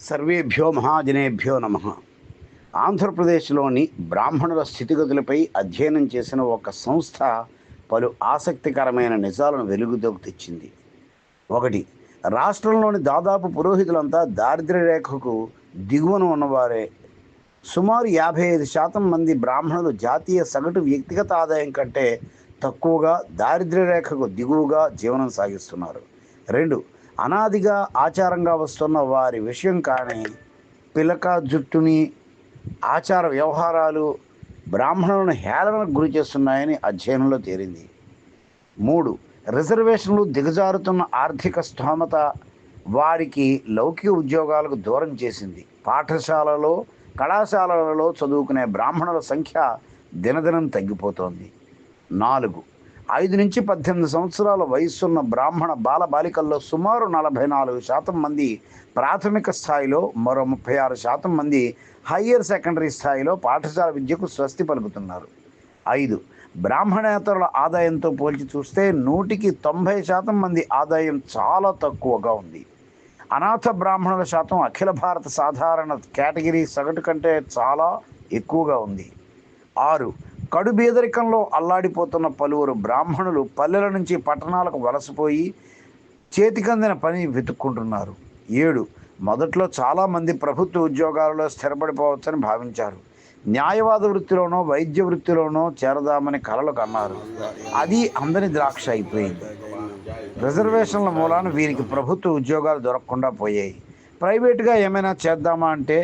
సర్వేభ్యో మహాజనేభ్యో నమ. ఆంధ్రప్రదేశ్లోని బ్రాహ్మణుల స్థితిగతులపై అధ్యయనం చేసిన ఒక సంస్థ పలు ఆసక్తికరమైన నిజాలను వెలుగులోకి తెచ్చింది. ఒకటి రాష్ట్రంలోని దాదాపు పురోహితులంతా దారిద్ర్య రేఖకు దిగువన ఉన్నవారే. సుమారు యాభై ఐదు శాతం మంది బ్రాహ్మణులు జాతీయ సగటు వ్యక్తిగత ఆదాయం కంటే తక్కువగా దారిద్ర్య రేఖకు దిగువగా జీవనం సాగిస్తున్నారు. రెండు అనాదిగా ఆచారంగా వస్తున్న వారి విషయం కానీ పిలక జుట్టుని ఆచార వ్యవహారాలు బ్రాహ్మణులను హేళనకు గురి చేస్తున్నాయని అధ్యయనంలో తేలింది. మూడు రిజర్వేషన్లు దిగజారుతున్న ఆర్థిక స్థోమత వారికి లౌకిక ఉద్యోగాలకు దూరం చేసింది. పాఠశాలలో కళాశాలలలో చదువుకునే బ్రాహ్మణుల సంఖ్య దినదినం తగ్గిపోతోంది. నాలుగు ఐదు నుంచి పద్దెనిమిది సంవత్సరాల వయస్సున్న బ్రాహ్మణ బాల బాలికల్లో సుమారు నలభై నాలుగు శాతం మంది ప్రాథమిక స్థాయిలో మరో ముప్పై ఆరు శాతం మంది హయ్యర్ సెకండరీ స్థాయిలో పాఠశాల విద్యకు స్వస్తి పలుకుతున్నారు. ఐదు బ్రాహ్మణేతరుల ఆదాయంతో పోల్చి చూస్తే నూటికి తొంభై శాతం మంది ఆదాయం చాలా తక్కువగా ఉంది. అనాథ బ్రాహ్మణుల శాతం అఖిల భారత సాధారణ కేటగిరీ సగటు కంటే చాలా ఎక్కువగా ఉంది. ఆరు కడు బీదరికంలో అల్లాడిపోతున్న పలువురు బ్రాహ్మణులు పల్లెల నుంచి పట్టణాలకు వలసపోయి చేతికందిన పని వెతుక్కుంటున్నారు. ఏడు మొదట్లో చాలామంది ప్రభుత్వ ఉద్యోగాలలో స్థిరపడిపోవచ్చని భావించారు. న్యాయవాద వృత్తిలోనో వైద్య వృత్తిలోనో చేరదామని కలలు కన్నారు. అది అందని ద్రాక్ష అయిపోయింది. రిజర్వేషన్ల మూలాన వీరికి ప్రభుత్వ ఉద్యోగాలు దొరకకుండా పోయాయి. ప్రైవేటుగా ఏమైనా చేద్దామా అంటే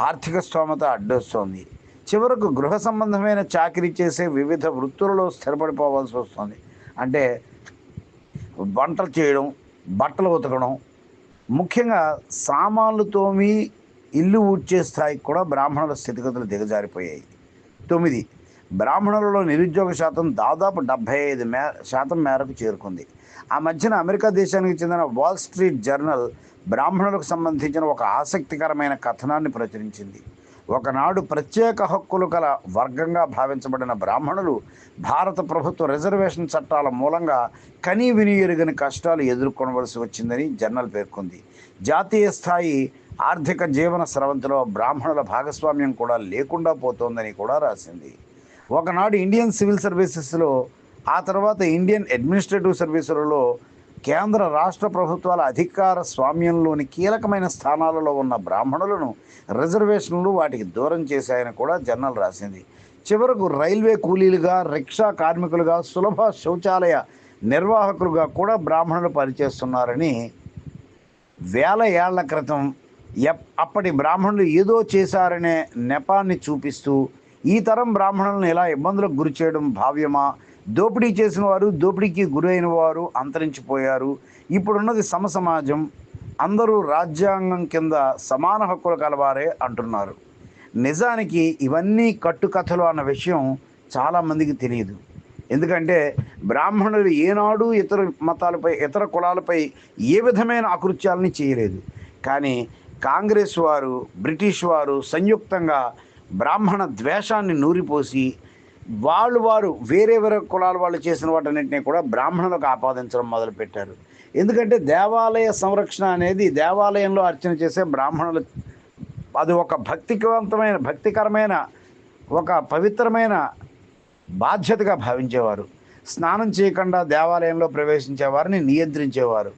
ఆర్థిక స్తోమత అడ్డొస్తోంది. చివరకు గృహ సంబంధమైన చాకరీ చేసే వివిధ వృత్తులలో స్థిరపడిపోవాల్సి వస్తుంది. అంటే వంటలు చేయడం బట్టలు ఉతకడం ముఖ్యంగా సామాన్లు తోమి ఇల్లు ఊడ్చే స్థాయికి కూడా బ్రాహ్మణుల స్థితిగతులు దిగజారిపోయాయి. తొమ్మిది బ్రాహ్మణులలో నిరుద్యోగ శాతం దాదాపు డెబ్భై ఐదు మే శాతం మేరకు చేరుకుంది. ఆ మధ్యన అమెరికా దేశానికి చెందిన వాల్ స్ట్రీట్ జర్నల్ బ్రాహ్మణులకు సంబంధించిన ఒక ఆసక్తికరమైన కథనాన్ని ప్రచురించింది. ఒకనాడు ప్రత్యేక హక్కులు గల వర్గంగా భావించబడిన బ్రాహ్మణులు భారత ప్రభుత్వ రిజర్వేషన్ చట్టాల మూలంగా కనీ వినియరుగని కష్టాలు ఎదుర్కొనవలసి వచ్చిందని జర్నల్ పేర్కొంది. జాతీయ స్థాయి ఆర్థిక జీవన స్రవంతిలో బ్రాహ్మణుల భాగస్వామ్యం కూడా లేకుండా పోతోందని కూడా రాసింది. ఒకనాడు ఇండియన్ సివిల్ సర్వీసెస్లో ఆ తర్వాత ఇండియన్ అడ్మినిస్ట్రేటివ్ సర్వీసులలో కేంద్ర రాష్ట్ర ప్రభుత్వాల అధికార స్వామ్యంలోని కీలకమైన స్థానాలలో ఉన్న బ్రాహ్మణులను రిజర్వేషన్లు వాటికి దూరం చేశాయని కూడా జర్నల్ రాసింది. చివరకు రైల్వే కూలీలుగా రిక్షా కార్మికులుగా సులభ శౌచాలయ నిర్వాహకులుగా కూడా బ్రాహ్మణులు పనిచేస్తున్నారని వేల ఏళ్ళ క్రితం ఎప్ అప్పటి బ్రాహ్మణులు ఏదో చేశారనే నెపాన్ని చూపిస్తూ ఈ తరం బ్రాహ్మణులను ఇలా ఇబ్బందులకు గురి చేయడం భావ్యమా? దోపిడీ చేసిన వారు దోపిడీకి గురైన వారు అంతరించిపోయారు. ఇప్పుడున్నది సమసమాజం. అందరూ రాజ్యాంగం కింద సమాన హక్కులు కలవారే అంటున్నారు. నిజానికి ఇవన్నీ కట్టుకథలు అన్న విషయం చాలామందికి తెలియదు. ఎందుకంటే బ్రాహ్మణులు ఏనాడు ఇతర మతాలపై ఇతర కులాలపై ఏ విధమైన అకృత్యాలని చేయలేదు. కానీ కాంగ్రెస్ వారు బ్రిటిష్ వారు సంయుక్తంగా బ్రాహ్మణ ద్వేషాన్ని నూరిపోసి వాళ్ళు వారు వేరే వేరే కులాల వాళ్ళు చేసిన వాటన్నింటినీ కూడా బ్రాహ్మణులకు ఆపాదించడం మొదలుపెట్టారు. ఎందుకంటే దేవాలయ సంరక్షణ అనేది దేవాలయంలో అర్చన చేసే బ్రాహ్మణులు అది ఒక భక్తివంతమైన భక్తికరమైన ఒక పవిత్రమైన బాధ్యతగా భావించేవారు. స్నానం చేయకుండా దేవాలయంలో ప్రవేశించేవారిని నియంత్రించేవారు.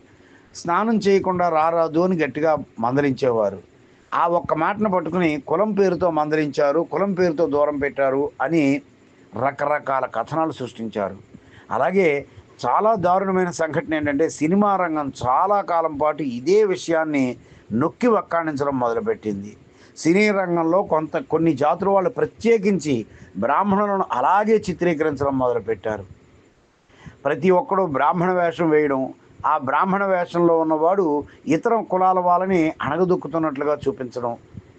స్నానం చేయకుండా రారాదు అని గట్టిగా మందలించేవారు. ఆ ఒక్క మాటను పట్టుకుని కులం పేరుతో మందలించారు కులం పేరుతో దూరం పెట్టారు అని రకరకాల కథనాలు సృష్టించారు. అలాగే చాలా దారుణమైన సంఘటన ఏంటంటే సినిమా రంగం చాలా కాలం పాటు ఇదే విషయాన్ని నొక్కి వక్కాణించడం మొదలుపెట్టింది. సినీ రంగంలో కొంత కొన్ని జాతుల వాళ్ళు ప్రత్యేకించి బ్రాహ్మణులను అలాగే చిత్రీకరించడం మొదలుపెట్టారు. ప్రతి ఒక్కడు బ్రాహ్మణ వేషం వేయడం ఆ బ్రాహ్మణ వేషంలో ఉన్నవాడు ఇతర కులాల వాళ్ళని అణగదొక్కుతున్నట్లుగా చూపించడం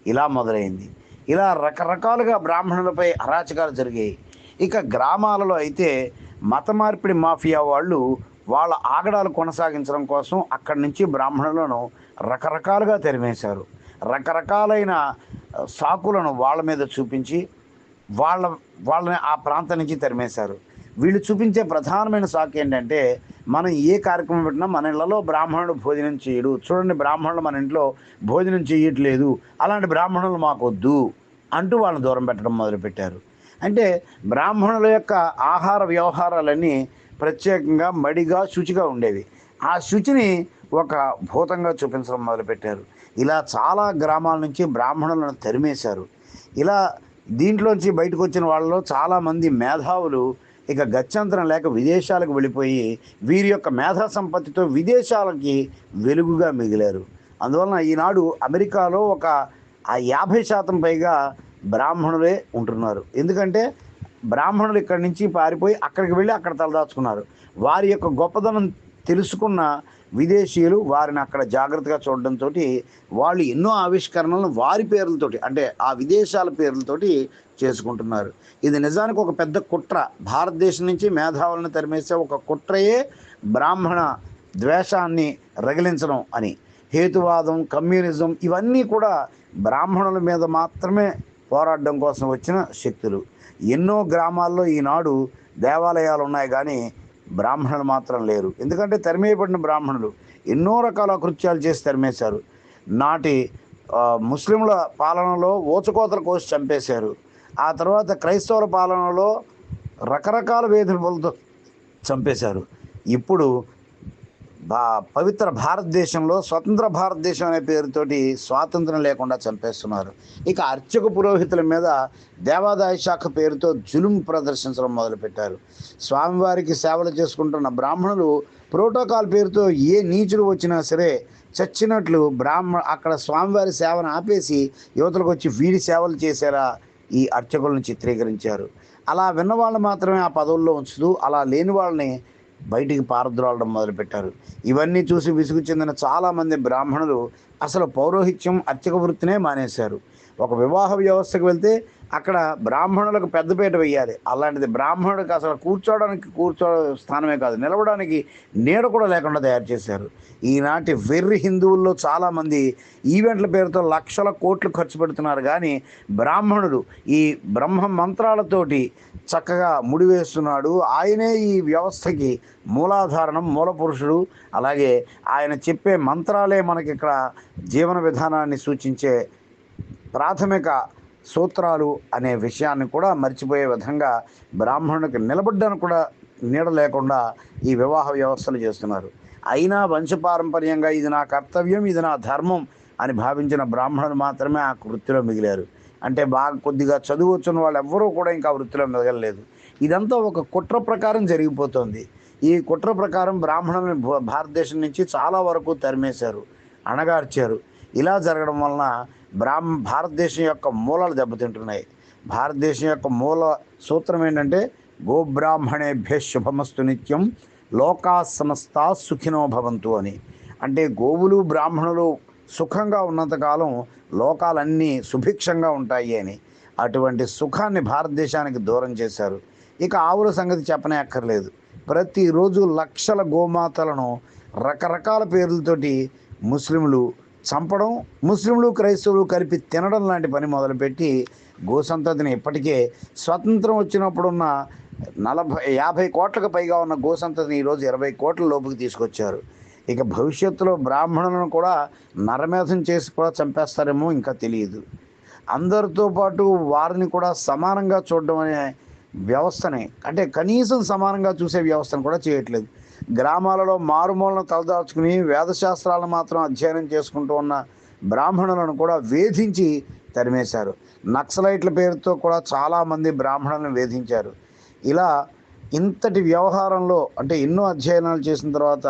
ఇలా మొదలైంది. ఇలా రకరకాలుగా బ్రాహ్మణులపై అరాచకాలు జరిగాయి. ఇక గ్రామాలలో అయితే మత మార్పిడి మాఫియా వాళ్ళు వాళ్ళ ఆగడాలు కొనసాగించడం కోసం అక్కడి నుంచి బ్రాహ్మణులను రకరకాలుగా తెరివేశారు రకరకాలైన సాకులను వాళ్ళ మీద చూపించి వాళ్ళ వాళ్ళని ఆ ప్రాంతం నుంచి తరిమేశారు. వీళ్ళు చూపించే ప్రధానమైన సాకు ఏంటంటే మనం ఏ కార్యక్రమం పెట్టినా మన ఇళ్ళలో బ్రాహ్మణుడు భోజనం చేయడు. చూడండి బ్రాహ్మణులు మన ఇంట్లో భోజనం చేయట్లేదు. అలాంటి బ్రాహ్మణులు మాకు వద్దు అంటూ వాళ్ళని దూరం పెట్టడం మొదలుపెట్టారు. అంటే బ్రాహ్మణుల యొక్క ఆహార వ్యవహారాలన్నీ ప్రత్యేకంగా మడిగా శుచిగా ఉండేవి. ఆ శుచిని ఒక భూతంగా చూపించడం మొదలుపెట్టారు. ఇలా చాలా గ్రామాల నుంచి బ్రాహ్మణులను తరిమేశారు. ఇలా దీంట్లోంచి బయటకు వచ్చిన వాళ్ళలో చాలామంది మేధావులు ఇక గత్యంతరం లేక విదేశాలకు వెళ్ళిపోయి వీరి యొక్క మేధా సంపత్తితో విదేశాలకి వెలుగుగా మిగిలారు. అందువలన ఈనాడు అమెరికాలో ఒక ఆ యాభై శాతం పైగా బ్రాహ్మణులే ఉంటున్నారు. ఎందుకంటే బ్రాహ్మణులు ఇక్కడి నుంచి పారిపోయి అక్కడికి వెళ్ళి అక్కడ తలదాచుకున్నారు. వారి యొక్క గొప్పదనం తెలుసుకున్న విదేశీయులు వారిని అక్కడ జాగ్రత్తగా చూడడంతో వాళ్ళు ఎన్నో ఆవిష్కరణలను వారి పేర్లతోటి అంటే ఆ విదేశాల పేర్లతోటి చేసుకుంటున్నారు. ఇది నిజానికి ఒక పెద్ద కుట్ర. భారతదేశం నుంచి మేధావులను తరిమేసే ఒక కుట్రయే బ్రాహ్మణ ద్వేషాన్ని రగిలించడం అని. హేతువాదం కమ్యూనిజం ఇవన్నీ కూడా బ్రాహ్మణుల మీద మాత్రమే పోరాడడం కోసం వచ్చిన శక్తులు. ఎన్నో గ్రామాల్లో ఈనాడు దేవాలయాలు ఉన్నాయి కానీ బ్రాహ్మణులు మాత్రం లేరు. ఎందుకంటే తరిమేయబడిన బ్రాహ్మణులు ఎన్నో రకాల కృత్యాలు చేసి తరిమేశారు. నాటి ముస్లింల పాలనలో ఊచకోతల కోసి చంపేశారు. ఆ తర్వాత క్రైస్తవుల పాలనలో రకరకాల వేధింపులతో చంపేశారు. ఇప్పుడు భా పవిత్ర భారతదేశంలో స్వతంత్ర భారతదేశం అనే పేరుతోటి స్వాతంత్రం లేకుండా చంపేస్తున్నారు. ఇక అర్చక పురోహితుల మీద దేవాదాయ శాఖ పేరుతో జులుం ప్రదర్శించడం మొదలుపెట్టారు. స్వామివారికి సేవలు చేసుకుంటున్న బ్రాహ్మణులు ప్రోటోకాల్ పేరుతో ఏ నీచులు వచ్చినా సరే చచ్చినట్లు బ్రాహ్మణ అక్కడ స్వామివారి సేవను ఆపేసి యువతలకు వచ్చి వీడి సేవలు చేసేలా ఈ అర్చకులను చిత్రీకరించారు. అలా విన్న వాళ్ళు మాత్రమే ఆ పదవుల్లో ఉంచుతూ అలా లేని వాళ్ళని బయటికి పారద్రోలడం మొదలుపెట్టారు. ఇవన్నీ చూసి విసుగు చెందిన చాలామంది బ్రాహ్మణులు అసలు పౌరోహిత్యం అర్చక వృత్తినే మానేశారు. ఒక వివాహ వ్యవస్థకు వెళ్తే అక్కడ బ్రాహ్మణులకు పెద్దపీట వేయాలి. అలాంటిది బ్రాహ్మణుడికి అసలు కూర్చోవడానికి కూర్చో స్థానమే కాదు నిలవడానికి నీడ కూడా లేకుండా తయారు చేశారు. ఈనాటి వెర్రి హిందువుల్లో చాలామంది ఈవెంట్ల పేరుతో లక్షల కోట్లు ఖర్చు పెడుతున్నారు. కానీ బ్రాహ్మణుడు ఈ బ్రహ్మ మంత్రాలతోటి చక్కగా ముడివేస్తున్నాడు ఆయనే ఈ వ్యవస్థకి మూలాధారణం మూల పురుషుడు అలాగే ఆయన చెప్పే మంత్రాలే మనకి ఇక్కడ జీవన విధానాన్ని సూచించే ప్రాథమిక సూత్రాలు అనే విషయాన్ని కూడా మర్చిపోయే విధంగా బ్రాహ్మణునికి నిలబడ్డాను కూడా నీడ లేకుండా ఈ వివాహ వ్యవస్థలు చేస్తున్నారు. అయినా వంశపారంపర్యంగా ఇది నా కర్తవ్యం ఇది నా ధర్మం అని భావించిన బ్రాహ్మణులు మాత్రమే ఆ వృత్తిలో మిగిలారు. అంటే బాగా కొద్దిగా చదువు వచ్చిన వాళ్ళు ఎవ్వరూ కూడా ఇంకా ఆ వృత్తిలో మిగలలేదు. ఇదంతా ఒక కుట్ర ప్రకారం జరిగిపోతుంది. ఈ కుట్ర ప్రకారం బ్రాహ్మణుల్ని భారతదేశం నుంచి చాలా వరకు తరిమేశారు అణగార్చారు. ఇలా జరగడం వలన బ్రాహ్మ భారతదేశం యొక్క మూలాలు దెబ్బతింటున్నాయి. భారతదేశం యొక్క మూల సూత్రం ఏంటంటే గోబ్రాహ్మణేభ్య శుభమస్తు నిత్యం లోకా సమస్త సుఖినో భవంతు అని. అంటే గోవులు బ్రాహ్మణులు సుఖంగా ఉన్నంతకాలం లోకాలన్నీ సుభిక్షంగా ఉంటాయి అని. అటువంటి సుఖాన్ని భారతదేశానికి దూరం చేశారు. ఇక ఆవుల సంగతి చెప్పనే అక్కర్లేదు ప్రతిరోజు లక్షల గోమాతలను రకరకాల పేర్లతోటి ముస్లింలు చంపడం ముస్లింలు క్రైస్తవులు కలిపి తినడం లాంటి పని మొదలుపెట్టి గోసంతతిని ఇప్పటికే స్వతంత్రం వచ్చినప్పుడున్న నలభై యాభై కోట్లకు పైగా ఉన్న గోసంతతిని ఈరోజు ఇరవై కోట్ల లోపుకి తీసుకొచ్చారు. ఇక భవిష్యత్తులో బ్రాహ్మణులను కూడా నరమేధం చేసి కూడా చంపేస్తారేమో ఇంకా తెలియదు. అందరితో పాటు వారిని కూడా సమానంగా చూడడం అనే వ్యవస్థని అంటే కనీసం సమానంగా చూసే వ్యవస్థను కూడా చేయట్లేదు. గ్రామాలలో మారుమూలను తలదాచుకుని వేదశాస్త్రాలను మాత్రం అధ్యయనం చేసుకుంటూ ఉన్న బ్రాహ్మణులను కూడా వేధించి తరిమేశారు. నక్సలైట్ల పేరుతో కూడా చాలామంది బ్రాహ్మణులను వేధించారు. ఇలా ఇంతటి వ్యవహారంలో అంటే ఎన్నో అధ్యయనాలు చేసిన తర్వాత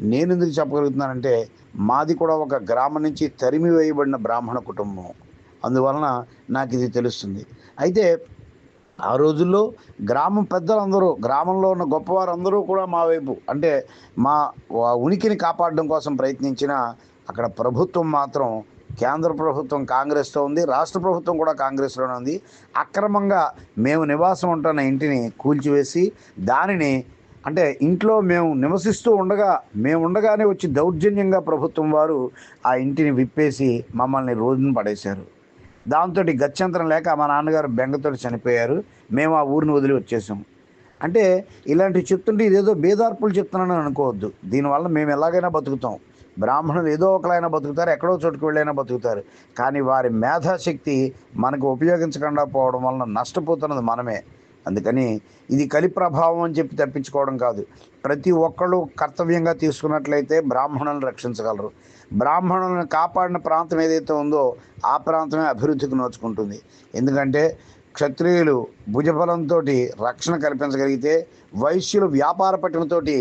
నేను ఎందుకు చెప్పగలుగుతున్నానంటే మాది కూడా ఒక గ్రామం నుంచి తరిమి వేయబడిన బ్రాహ్మణ కుటుంబం. అందువలన నాకు ఇది తెలుస్తుంది. అయితే ఆ రోజుల్లో గ్రామం పెద్దలందరూ గ్రామంలో ఉన్న గొప్పవారందరూ కూడా మా వైపు అంటే మా వా- ఉనికిని కాపాడడం కోసం ప్రయత్నించిన అక్కడ ప్రభుత్వం మాత్రం కేంద్ర ప్రభుత్వం కాంగ్రెస్తో ఉంది రాష్ట్ర ప్రభుత్వం కూడా కాంగ్రెస్లోనే ఉంది. అక్రమంగా మేము నివాసం ఉంటున్న ఇంటిని కూల్చివేసి దానిని అంటే ఇంట్లో మేము నివసిస్తూ ఉండగా మేము ఉండగానే వచ్చి దౌర్జన్యంగా ప్రభుత్వం వారు ఆ ఇంటిని విప్పేసి మమ్మల్ని రోజును పడేశారు. దాంతో గత్యంతరం లేక మా నాన్నగారు బెంగతో చనిపోయారు. మేము ఆ ఊరిని వదిలి వచ్చేసాం. అంటే ఇలాంటివి చెప్తుంటే ఇదేదో బేదార్పులు చెప్తున్నానని అనుకోవద్దు. దీనివల్ల మేము ఎలాగైనా బతుకుతాం. బ్రాహ్మణులు ఏదో ఒకలైనా బతుకుతారు ఎక్కడో చోటుకు వెళ్ళైనా బతుకుతారు. కానీ వారి మేధాశక్తి మనకు ఉపయోగించకుండా పోవడం వలన నష్టపోతున్నది మనమే. అందుకని ఇది కలి ప్రభావం అని చెప్పి తప్పించుకోవడం కాదు. ప్రతి ఒక్కళ్ళు కర్తవ్యంగా తీసుకున్నట్లయితే బ్రాహ్మణులను రక్షించగలరు. బ్రాహ్మణులను కాపాడిన ప్రాంతం ఏదైతే ఉందో ఆ ప్రాంతమే అభివృద్ధికి నోచుకుంటుంది. ఎందుకంటే క్షత్రియులు భుజబలంతో రక్షణ కల్పించగలిగితే వైశ్యులు వ్యాపార పట్టుమతోటి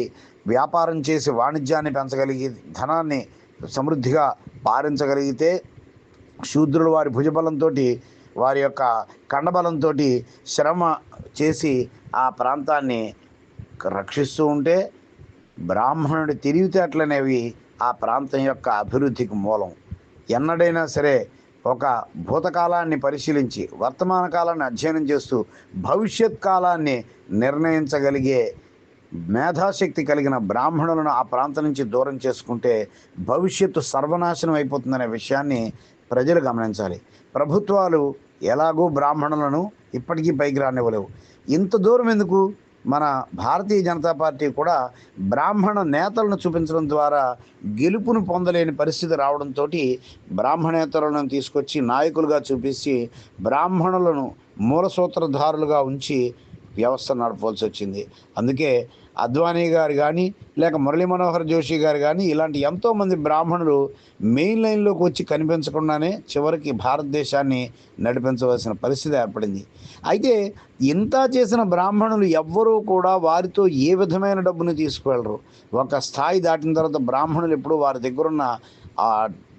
వ్యాపారం చేసి వాణిజ్యాన్ని పెంచగలిగి ధనాన్ని సమృద్ధిగా పారించగలిగితే శూద్రులు వారి భుజబలంతో వారి యొక్క కండబలంతో శ్రమ చేసి ఆ ప్రాంతాన్ని రక్షిస్తూ ఉంటే బ్రాహ్మణుడి తెలివితేటలనేవి ఆ ప్రాంతం యొక్క అభివృద్ధికి మూలం. ఎన్నడైనా సరే ఒక భూతకాలాన్ని పరిశీలించి వర్తమాన కాలాన్ని అధ్యయనం చేస్తూ భవిష్యత్ కాలాన్ని నిర్ణయించగలిగే మేధాశక్తి కలిగిన బ్రాహ్మణులను ఆ ప్రాంతం నుంచి దూరం చేసుకుంటే భవిష్యత్తు సర్వనాశనం అయిపోతుందనే విషయాన్ని ప్రజలు గమనించాలి. ప్రభుత్వాలు ఎలాగూ బ్రాహ్మణులను ఇప్పటికీ పైకి రానివ్వలేవు. ఇంత దూరం ఎందుకు? మన భారతీయ జనతా పార్టీ కూడా బ్రాహ్మణ నేతలను చూపించడం ద్వారా గెలుపును పొందలేని పరిస్థితి రావడంతో బ్రాహ్మణేతరులను తీసుకొచ్చి నాయకులుగా చూపించి బ్రాహ్మణులను మూలసూత్రధారులుగా ఉంచి వ్యవస్థ నడపవలసి వచ్చింది. అందుకే అద్వానీ గారు కానీ లేక మురళీ మనోహర్ జోషి గారు కానీ ఇలాంటి ఎంతోమంది బ్రాహ్మణులు మెయిన్ లైన్లోకి వచ్చి కనిపించకుండానే చివరికి భారతదేశాన్ని నడిపించవలసిన పరిస్థితి ఏర్పడింది. అయితే ఇంత చేసిన బ్రాహ్మణులు ఎవ్వరూ కూడా వారితో ఏ విధమైన డబ్బును తీసుకువెళ్ళరు. ఒక స్థాయి దాటిన తర్వాత బ్రాహ్మణులు ఎప్పుడు వారి దగ్గరున్న ఆ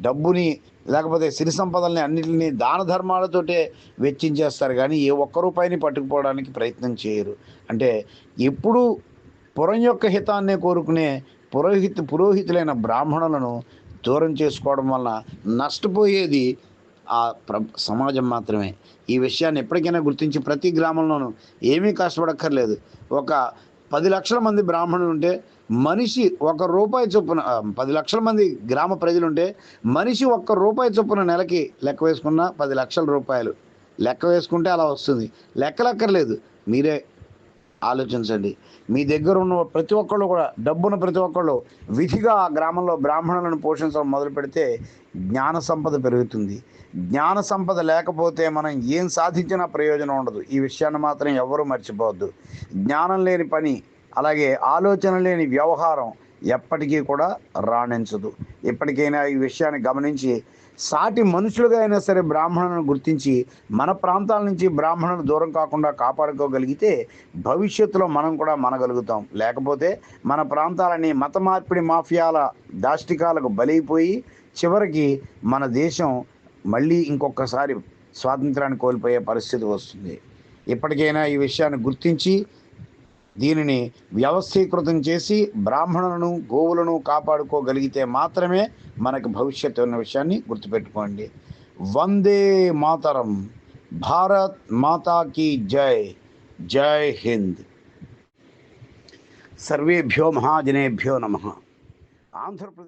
డబ్బుని లేకపోతే సిరి సంపదల్ని అన్నింటినీ దాన ధర్మాలతోటే వెచ్చించేస్తారు కానీ ఏ ఒక్క రూపాయిని పట్టుకుపోవడానికి ప్రయత్నం చేయరు. అంటే ఎప్పుడూ పురం యొక్క హితాన్నే కోరుకునే పురోహిత పురోహితులైన బ్రాహ్మణులను దూరం చేసుకోవడం వలన నష్టపోయేది ఆ ప్ర సమాజం మాత్రమే. ఈ విషయాన్ని ఎప్పటికైనా గుర్తించి ప్రతి గ్రామంలోనూ ఏమీ కష్టపడక్కర్లేదు. ఒక పది లక్షల మంది బ్రాహ్మణులు ఉంటే మనిషి ఒక రూపాయి చొప్పున పది లక్షల మంది గ్రామ ప్రజలు ఉంటే మనిషి ఒక్క రూపాయి చొప్పున నెలకి లెక్క వేసుకున్న పది లక్షల రూపాయలు. లెక్క వేసుకుంటే అలా వస్తుంది. లెక్కలక్కర్లేదు. మీరే ఆలోచించండి. మీ దగ్గర ఉన్న ప్రతి ఒక్కళ్ళు కూడా డబ్బున్న ప్రతి ఒక్కళ్ళు విధిగా ఆ గ్రామంలో బ్రాహ్మణులను పోషించడం మొదలు పెడితే జ్ఞాన సంపద పెరుగుతుంది. జ్ఞాన సంపద లేకపోతే మనం ఏం సాధించినా ప్రయోజనం ఉండదు. ఈ విషయాన్ని మాత్రం ఎవరూ మర్చిపోవద్దు. జ్ఞానం లేని పని అలాగే ఆలోచన లేని వ్యవహారం ఎప్పటికీ కూడా రాణించదు. ఎప్పటికైనా ఈ విషయాన్ని గమనించి సాటి మనుషులుగా అయినా సరే బ్రాహ్మణులను గుర్తించి మన ప్రాంతాల నుంచి బ్రాహ్మణులు దూరం కాకుండా కాపాడుకోగలిగితే భవిష్యత్తులో మనం కూడా మనగలుగుతాం. లేకపోతే మన ప్రాంతాలని మత మార్పిడి మాఫియాల దాష్టికాలకు బలైపోయి చివరికి మన దేశం మళ్ళీ ఇంకొకసారి స్వాతంత్రాన్ని కోల్పోయే పరిస్థితి వస్తుంది. ఇప్పటికైనా ఈ విషయాన్ని గుర్తించి దీనిని వ్యవస్థీకృతం చేసి బ్రాహ్మణులను గోవులను కాపాడుకోగలిగితే మాత్రమే మనకు భవిష్యత్తు ఉన్న విషయాన్ని గుర్తుపెట్టుకోండి. వందే మాతరం. భారత్ మాతాకి జై. జై హింద్. సర్వేభ్యో మహాజనేభ్యో నమ. ఆంధ్రప్రదేశ్